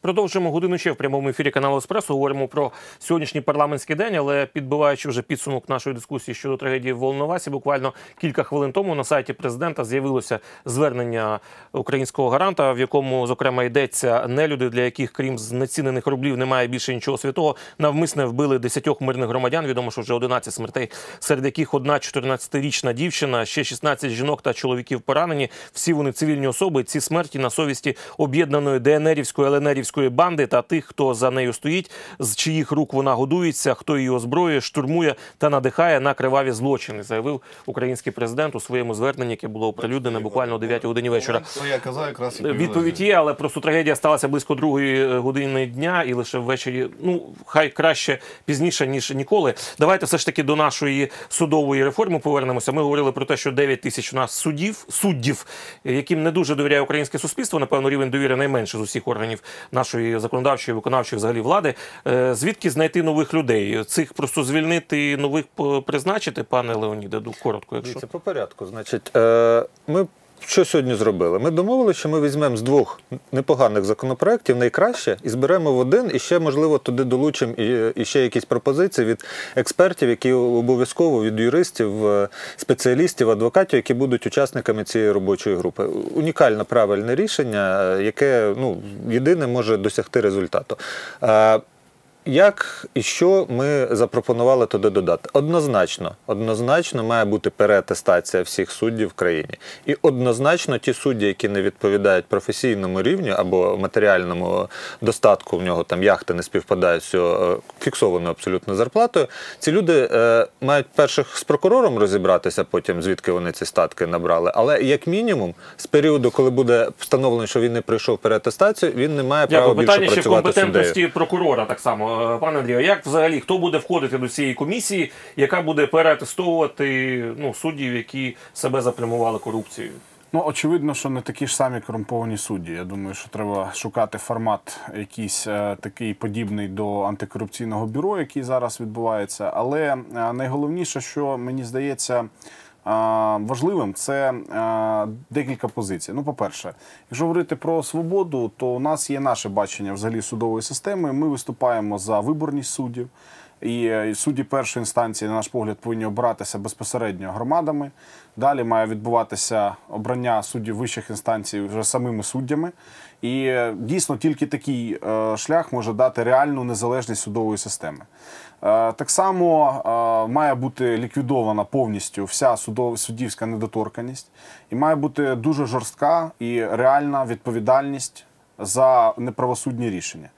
Продовжуємо годину ще в прямому ефірі каналу Еспресо. Говоримо про сьогоднішній парламентський день, але підбиваючи вже підсумок нашої дискусії щодо трагедії в Волновасі, буквально кілька хвилин тому на сайті президента з'явилося звернення українського гаранта, в якому зокрема йдеться нелюди, для яких крім знецінених рублів немає більше нічого святого. Навмисне вбили десятьох мирних громадян. Відомо, що вже 11 смертей, серед яких одна 14-річна дівчина, ще 16 жінок та чоловіків поранені. Всі вони цивільні особи. Ці смерті на совісті об'єднаної ДНРівської, ЛНРівської банди та тих, хто за нею стоїть, з чиїх рук вона годується, хто її озброює, штурмує та надихає на криваві злочини, заявив український президент у своєму зверненні, яке було оприлюднене буквально о 9 годині вечора. Це я казав якраз Відповідь є, але просто трагедія сталася близько другої е, години дня, і лише ввечері. Ну хай краще пізніше ніж ніколи. Давайте все ж таки до нашої судової реформи повернемося. Ми говорили про те, що 9 тисяч у нас судів, суддів, яким не дуже довіряє українське суспільство. Напевно, рівень довіри найменше з усіх органів нашої законодавчої, виконавчої взагалі влади. Е, Звідки знайти нових людей? Цих просто звільнити нових призначити, пане Леоніде? Коротко, якщо це по порядку. Значить, е, ми що сьогодні зробили? Ми домовилися, що ми візьмемо з двох непоганих законопроєктів найкраще і зберемо в один, і ще, можливо, туди долучимо і, і ще якісь пропозиції від експертів, які обов'язково від юристів, е, спеціалістів, адвокатів, які будуть учасниками цієї робочої групи. Унікальне правильне рішення, е, яке ну, єдине може досягти результату. Як і що ми запропонували туди додати? Однозначно, однозначно має бути переатестація всіх суддів в країні. І однозначно ті судді, які не відповідають професійному рівню або матеріальному достатку, в нього там яхти не співпадають з е, фіксованою абсолютно зарплатою. Ці люди е, мають перших з прокурором розібратися, потім звідки вони ці статки набрали. Але як мінімум, з періоду, коли буде встановлено, що він не пройшов переатестацію, він не має права більше Питання ще в працювати суддею. компетентності прокурора так само. Е, Пане Андрію, як взагалі хто буде входити до цієї комісії, яка буде переатестовувати ну, суддів, які себе запрямували корупцією? Ну, очевидно, що не такі ж самі корумповані судді. Я думаю, що треба шукати формат якийсь е, такий подібний до антикорупційного бюро, який зараз відбувається. Але е, найголовніше, що мені здається. Важливим це декілька позицій. Ну, по-перше, якщо говорити про свободу, то у нас є наше бачення взагалі судової системи. Ми виступаємо за виборність суддів. І е, судді першої інстанції, на наш погляд, повинні обиратися безпосередньо громадами. Далі має відбуватися обрання суддів вищих інстанцій вже самими суддями. І е, дійсно тільки такий е, шлях може дати реальну незалежність судової системи. Так само має бути ліквідована повністю вся суддівська недоторканність, і має бути дуже жорстка і реальна відповідальність за неправосудні рішення.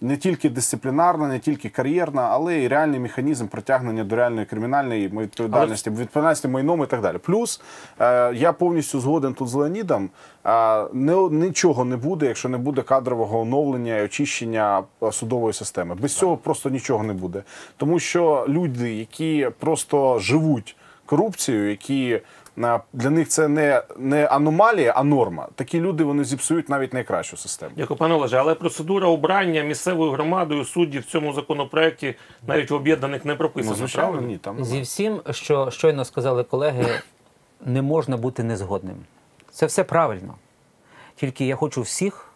Не тільки дисциплінарна, не тільки кар'єрна, але і реальний механізм притягнення до реальної кримінальної відповідальності, відповідальності майном і так далі. Плюс е, я повністю згоден тут з Леонідом. Е, не, нічого не буде, якщо не буде кадрового оновлення і очищення е, судової системи. Без цього просто нічого не буде. Тому що люди, які просто живуть корупцією, які для них це не, не аномалія, а норма. Такі люди вони зіпсують навіть найкращу систему. Дякую, пане Олеже, але процедура обрання місцевою громадою суддів в цьому законопроекті навіть в об'єднаних не прописана. Ну, звичайно, ні, там Зі всім, що щойно сказали колеги, не можна бути незгодним. Це все правильно. Тільки я хочу всіх,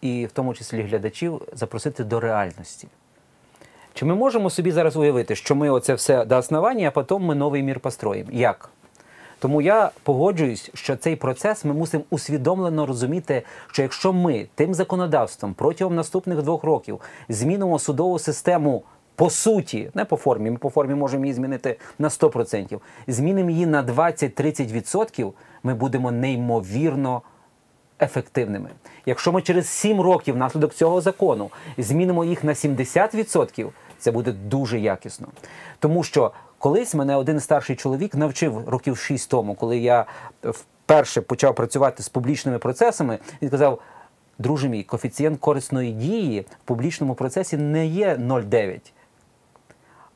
і в тому числі глядачів, запросити до реальності. Чи ми можемо собі зараз уявити, що ми оце все до основання, а потім ми новий мір построїмо? Як? Тому я погоджуюсь, що цей процес ми мусимо усвідомлено розуміти, що якщо ми тим законодавством протягом наступних двох років змінимо судову систему по суті, не по формі, ми по формі можемо її змінити на 100%, змінимо її на 20-30%, ми будемо неймовірно ефективними. Якщо ми через 7 років внаслідок цього закону змінимо їх на 70%, це буде дуже якісно. Тому що колись мене один старший чоловік навчив років 6 тому, коли я вперше почав працювати з публічними процесами, він сказав. Друже мій, коефіцієнт корисної дії в публічному процесі не є 0,9.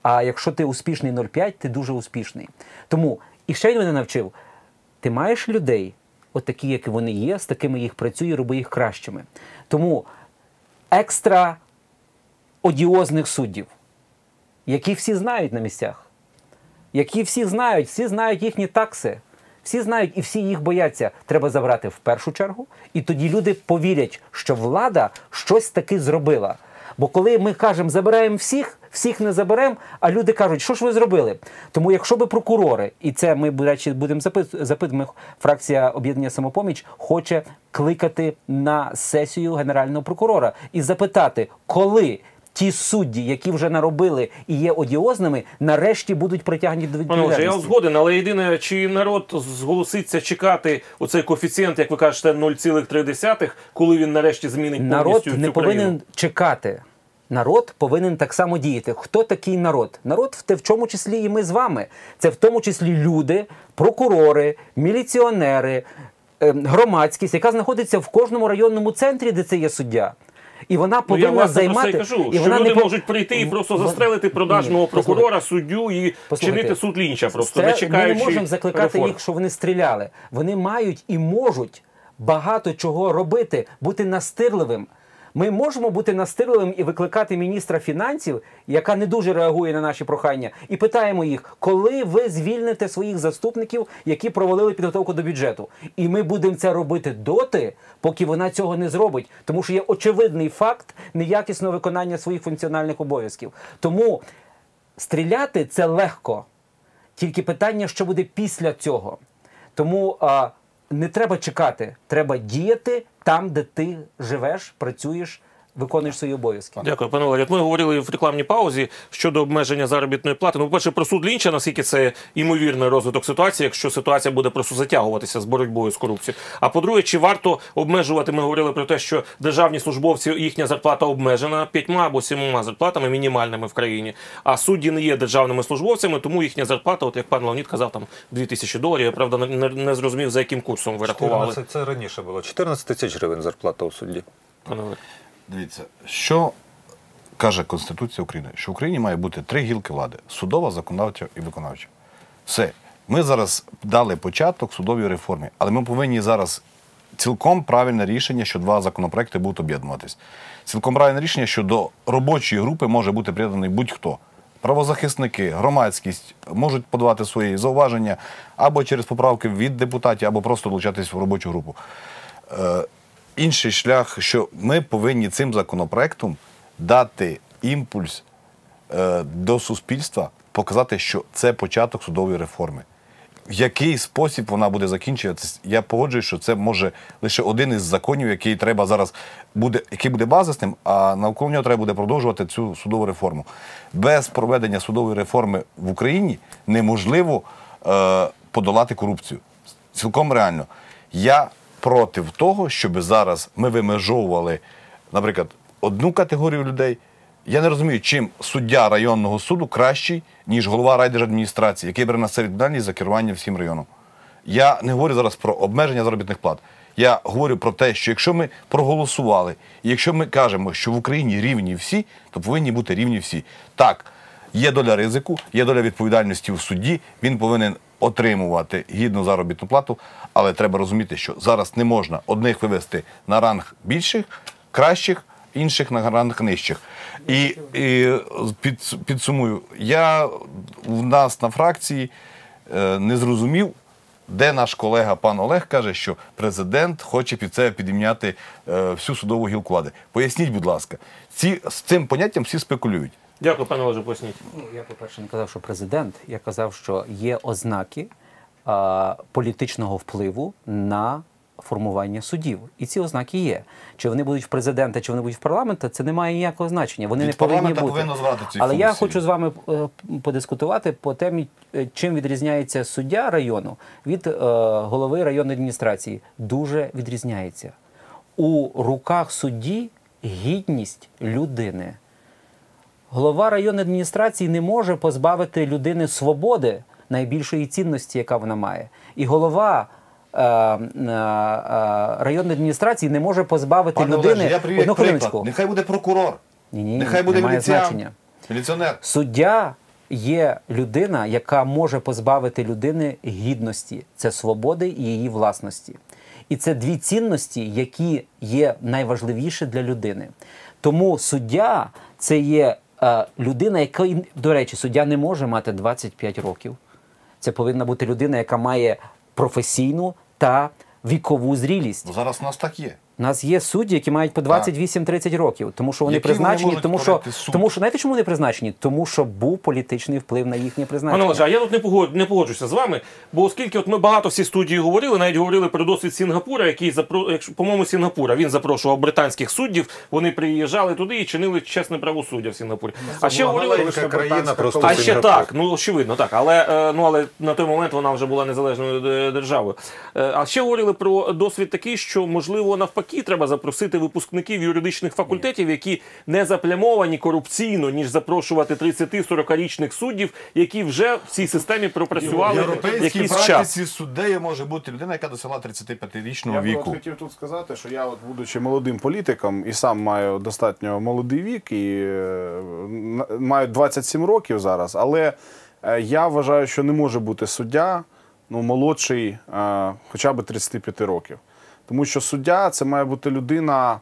А якщо ти успішний 0,5, ти дуже успішний. Тому і ще він мене навчив: ти маєш людей, от такі, як вони є, з такими їх працюй, роби їх кращими. Тому екстра одіозних суддів, які всі знають на місцях, які всі знають, всі знають їхні такси, Всі знають і всі їх бояться. Треба забрати в першу чергу, і тоді люди повірять, що влада щось таки зробила. Бо коли ми кажемо, забираємо всіх, всіх не заберемо, а люди кажуть, що ж ви зробили? Тому якщо би прокурори, і це ми, до речі, будемо запит- запитувати, фракція об'єднання самопоміч хоче кликати на сесію генерального прокурора і запитати, коли. Ті судді, які вже наробили і є одіозними, нарешті будуть притягнені до Олеже, я відповідальності. згоден, але єдине, чи народ зголоситься чекати оцей коефіцієнт, як ви кажете, 0,3, коли він нарешті змінить Народ повністю не повинен країну? чекати. Народ повинен так само діяти. Хто такий народ? Народ в те в чому числі і ми з вами. Це в тому числі люди, прокурори, міліціонери, е, громадськість, яка знаходиться в кожному районному центрі, де це є суддя. І вона Ну, я повинна власне займати. про це кажу, і що вона люди не... можуть прийти і просто застрелити продажного Ні, прокурора, суддю і Послухайте, чинити суд лінча, просто не чекаючи Ми не можемо закликати реформ. їх, що вони стріляли. Вони мають і можуть багато чого робити, бути настирливим. Ми можемо бути настирливим і викликати міністра фінансів, яка не дуже реагує на наші прохання, і питаємо їх, коли ви звільните своїх заступників, які провалили підготовку до бюджету. І ми будемо це робити доти, поки вона цього не зробить, тому що є очевидний факт неякісного виконання своїх функціональних обов'язків. Тому стріляти це легко. Тільки питання, що буде після цього. Тому а, не треба чекати, треба діяти там, де ти живеш, працюєш, виконуєш свої обов'язки. Дякую, пане Валерій. Ми говорили в рекламній паузі щодо обмеження заробітної плати. Ну, по-перше, про суд Лінча, наскільки це імовірний розвиток ситуації, якщо ситуація буде просто затягуватися з боротьбою з корупцією. А по-друге, чи варто обмежувати? Ми говорили про те, що державні службовці їхня зарплата обмежена п'ятьма або сімома зарплатами мінімальними в країні. А судді не є державними службовцями, тому їхня зарплата, от як пан Леонід казав, там 2 тисячі доларів. Я правда не, не зрозумів за яким курсом ви рахували. 14, це раніше було. 14 тисяч гривень зарплата у судді. Дивіться, що каже Конституція України? Що в Україні має бути три гілки влади: судова, законодавча і виконавча. Все. Ми зараз дали початок судовій реформі, але ми повинні зараз цілком правильне рішення, що два законопроекти будуть об'єднуватись. Цілком правильне рішення, що до робочої групи може бути приєднаний будь-хто. Правозахисники, громадськість можуть подавати свої зауваження або через поправки від депутатів, або просто долучатись в робочу групу. Інший шлях, що ми повинні цим законопроектом дати імпульс е, до суспільства, показати, що це початок судової реформи. В який спосіб вона буде закінчуватися, я погоджуюсь, що це може лише один із законів, який треба зараз буде, який буде базисним, а навколо нього треба буде продовжувати цю судову реформу. Без проведення судової реформи в Україні неможливо е, подолати корупцію. Цілком реально. Я проти того, щоб зараз ми вимежовували, наприклад, одну категорію людей. Я не розумію, чим суддя районного суду кращий, ніж голова райдержадміністрації, який бере на себе відповідальність за керування всім районом. Я не говорю зараз про обмеження заробітних плат. Я говорю про те, що якщо ми проголосували, і якщо ми кажемо, що в Україні рівні всі, то повинні бути рівні всі. Так, є доля ризику, є доля відповідальності в судді, він повинен отримувати гідну заробітну плату, але треба розуміти, що зараз не можна одних вивести на ранг більших, кращих, інших на ранг нижчих. І, і під, підсумую, я в нас на фракції е, не зрозумів, де наш колега пан Олег каже, що президент хоче під себе підімняти е, всю судову гілку влади. Поясніть, будь ласка, ці, з цим поняттям всі спекулюють. Дякую, пане Олеже, поясніть. Ну, я, по-перше, не казав, що президент. Я казав, що є ознаки а, політичного впливу на формування судів. І ці ознаки є. Чи вони будуть в президента, чи вони будуть в парламента, це не має ніякого значення. Вони Від не повинні бути. повинно звати ці Але я хочу з вами е, подискутувати по темі, е, чим відрізняється суддя району від е, голови районної адміністрації. Дуже відрізняється. У руках судді гідність людини. Голова районної адміністрації не може позбавити людини свободи найбільшої цінності, яка вона має. І голова е, е, е, районної адміністрації не може позбавити Пане людини хвилиночку. Нехай буде прокурор, Ні-ні, нехай буде немає міліціян, значення. міліціонер. Суддя є людина, яка може позбавити людини гідності, це свободи і її власності. І це дві цінності, які є найважливіші для людини. Тому суддя це є людина, яка, до речі, суддя не може мати 25 років. Це повинна бути людина, яка має професійну та вікову зрілість. Ну, Зараз у нас так є. У нас є судді, які мають по 28-30 років, тому що вони Які призначені, можуть тому що суд? тому що знаєте, чому вони призначені? Тому що був політичний вплив на їхнє Пане призначення. Олеже, а я тут не погод, не погоджуся з вами, бо оскільки от ми багато всі студії говорили, навіть говорили про досвід Сінгапура, який запро... якщо, по-моєму, Сінгапура він запрошував британських суддів, вони приїжджали туди і чинили чесне правосуддя в Сінгапурі. А ще говорили. Країна просто А ще Сінгапур. так, ну очевидно, так. Але е, ну але на той момент вона вже була незалежною е, державою. Е, А ще говорили про досвід такий, що можливо навпаки треба запросити випускників юридичних факультетів, які не заплямовані корупційно, ніж запрошувати 30-40-річних суддів, які вже в цій системі пропрацювали європейській якийсь час. практиці суддею може бути людина, яка досягла 35-річного Я б от віку. хотів тут сказати, що я, от, будучи молодим політиком, і сам маю достатньо молодий вік, і е, маю 27 років зараз, але е, я вважаю, що не може бути суддя ну, молодший е, хоча б 35 років. Тому що суддя це має бути людина.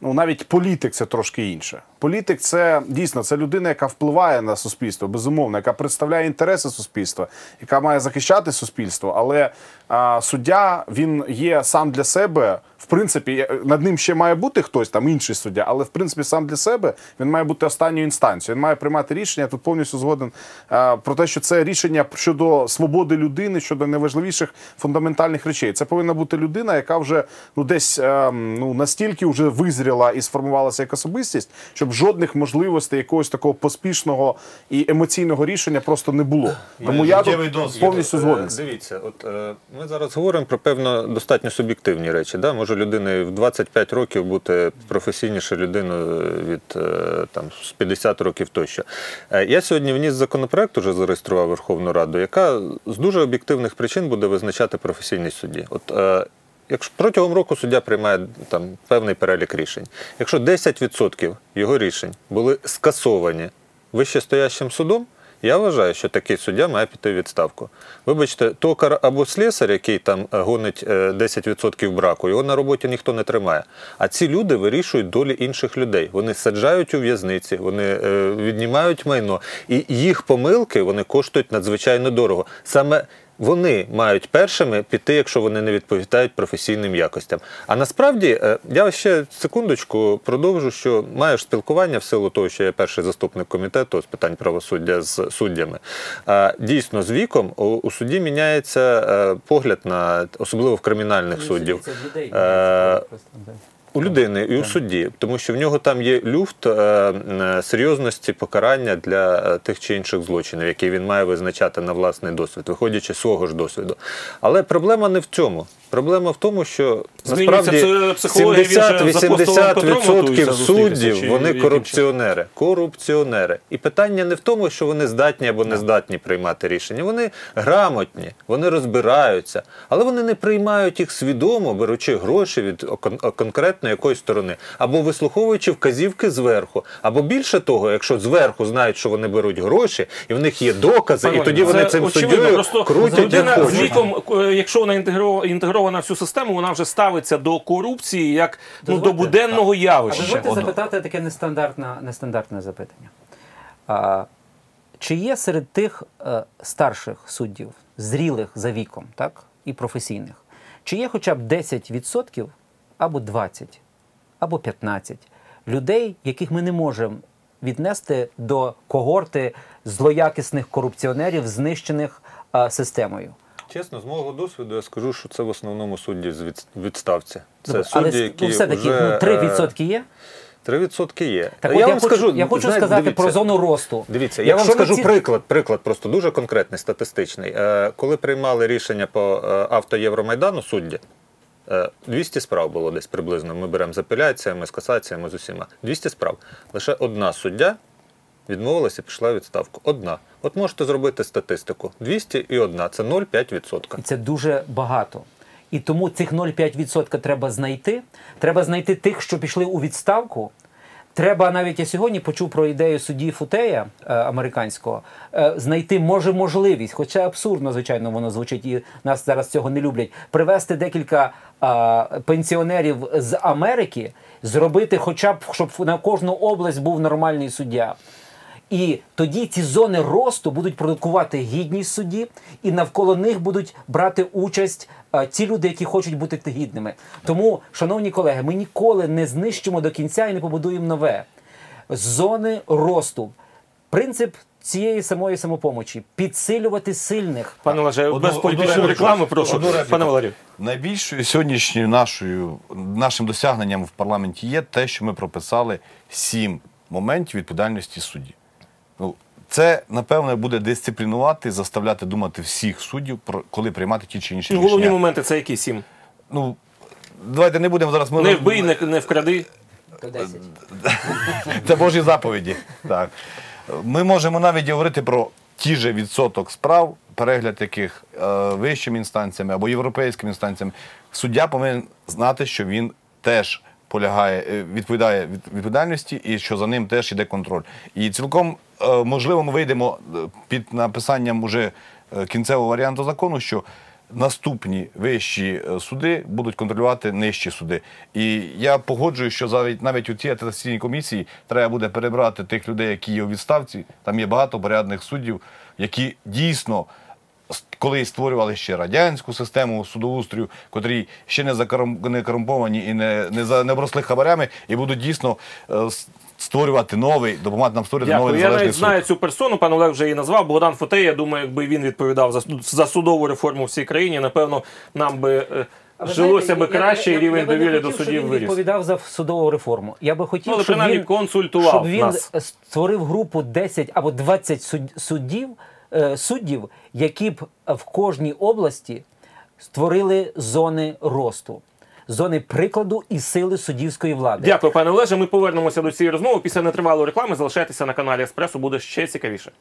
Ну, навіть політик це трошки інше. Політик це дійсно це людина, яка впливає на суспільство, безумовно, яка представляє інтереси суспільства, яка має захищати суспільство. Але а, суддя він є сам для себе. В принципі, над ним ще має бути хтось там інший суддя, але в принципі сам для себе він має бути останньою інстанцією. Він має приймати рішення. Я тут повністю згоден а, про те, що це рішення щодо свободи людини, щодо найважливіших фундаментальних речей. Це повинна бути людина, яка вже ну десь ем, ну настільки вже визріла і сформувалася як особистість, щоб жодних можливостей якогось такого поспішного і емоційного рішення просто не було. Тому я тут досвід. повністю згоден. Е, Дивіться, от е, ми зараз говоримо про певно достатньо суб'єктивні речі. Да? Може людина в 25 років бути професійніше людиною від е, там з 50 років тощо. Е, я сьогодні вніс законопроект, уже зареєстрував Верховну Раду, яка з дуже об'єктивних причин буде визначати професійність судді. От Якщо протягом року суддя приймає там певний перелік рішень, якщо 10% його рішень були скасовані вищестоящим судом, я вважаю, що такий суддя має піти в відставку. Вибачте, токар або слесар, який там е, гонить е, 10% браку, його на роботі ніхто не тримає. А ці люди вирішують долі інших людей. Вони саджають у в'язниці, вони е, віднімають майно, і їх помилки вони коштують надзвичайно дорого. Саме вони мають першими піти, якщо вони не відповідають професійним якостям. А насправді е, я ще секундочку продовжу, що маю ж спілкування в силу того, що я перший заступник комітету з питань правосуддя з суддями. Е, Дійсно, з віком у суді міняється е, погляд на особливо в кримінальних суддів. У людини і у судді, тому що в нього там є люфт е, е, серйозності покарання для е, тих чи інших злочинів, які він має визначати на власний досвід, виходячи з свого ж досвіду. Але проблема не в цьому. Проблема в тому, що насправді пси- психологія, він же за апостолом Петром готується 70-80% суддів вони корупціонери. Корупціонери. І питання не в тому, що вони здатні або не здатні приймати рішення. Вони грамотні, вони розбираються, але вони не приймають їх свідомо, беручи гроші від кон- конкретно якоїсь сторони, або вислуховуючи вказівки зверху. Або більше того, якщо зверху знають, що вони беруть гроші, і в них є докази, і тоді вони Це цим суддєю крутять як з віком, е, якщо вона інтегро- інтегрована в всю систему, вона вже ставиться до корупції як ну, до буденного А явища. дозвольте Одно. запитати таке нестандартне, нестандартне запитання. А, чи є серед тих е, старших суддів, зрілих за віком, так, і професійних, чи є хоча б 10% або 20%, або 15% людей, яких ми не можемо віднести до когорти злоякісних корупціонерів, знищених е, системою? Чесно, з мого досвіду я скажу, що це в основному судді з відставці. Це Добре, судді, Але які ну, все-таки вже, ну, е, 3% є? 3% є. Так я от я, вам хочу, скажу, я хочу знаєте, сказати дивіться, про зону росту. Дивіться, я вам скажу ці- приклад, приклад просто дуже конкретний, статистичний. Е, коли приймали рішення по е, авто Євромайдану судді, е, 200 справ було десь приблизно. Ми беремо з апеляціями, з касаціями, з усіма. 200 справ. Лише одна суддя відмовилася і пішла відставку. Одна. От можете зробити статистику. 200 і одна. Це 0,5%. І це дуже багато. І тому цих 0,5% треба знайти. Треба знайти тих, що пішли у відставку. Треба навіть я сьогодні почув про ідею судді Футея е, американського е, знайти може можливість, хоча абсурдно, звичайно, воно звучить, і нас зараз цього не люблять. Привезти декілька е, пенсіонерів з Америки, зробити, хоча б щоб на кожну область був нормальний суддя. І тоді ці зони росту будуть продукувати гідність судді, і навколо них будуть брати участь е, ті люди, які хочуть бути гідними. Тому, шановні колеги, ми ніколи не знищимо до кінця і не побудуємо нове. Зони росту. Принцип цієї самої самопомочі підсилювати сильних. Пане Олеже, без політичної реклами, прошу. Одну. Пане Валерію. Найбільшою сьогоднішньою нашою нашим досягненням в парламенті є те, що ми прописали сім моментів відповідальності судді. Ну, це, напевне, буде дисциплінувати, заставляти думати всіх суддів, про коли приймати ті чи інші Ну, Головні моменти це які сім? Ну, давайте не будемо зараз. Ми Не вбий, не, не вкради. Це Божі заповіді. Так. Ми можемо навіть говорити про ті же відсоток справ, перегляд яких е, вищими інстанціями або європейськими інстанціями. Суддя повинен знати, що він теж полягає, е, відповідає від відповідальності і що за ним теж йде контроль. І цілком можливо ми вийдемо е, під написанням уже е, кінцевого варіанту закону, що наступні вищі е, суди будуть контролювати нижчі суди. І я погоджую, що навіть, у цій атестаційній комісії треба буде перебрати тих людей, які є у відставці. Там є багато порядних суддів, які дійсно. Коли створювали ще радянську систему судоустрою, котрі ще не закорум- і не, не, за, не обросли хабарями, і будуть дійсно е, створювати новий, допомагати нам створювати новий Дякую. Я незалежний навіть суд. знаю цю персону, пан Олег вже її назвав. Богдан Фотей. Я думаю, якби він відповідав за, за судову реформу в цій країні, напевно, нам би е, ви жилося знаєте, би краще, і рівень я довіри до судів він виріс. відповідав за судову реформу. Я би хотів, Ну, але щоб він, консультував щоб він нас. створив групу 10 або 20 суд- суддів, е, суддів, які б в кожній області створили зони росту, зони прикладу і сили суддівської влади. Дякую, пане Олеже. Ми повернемося до цієї розмови. Після нетривалої реклами залишайтеся на каналі Еспресо, буде ще цікавіше.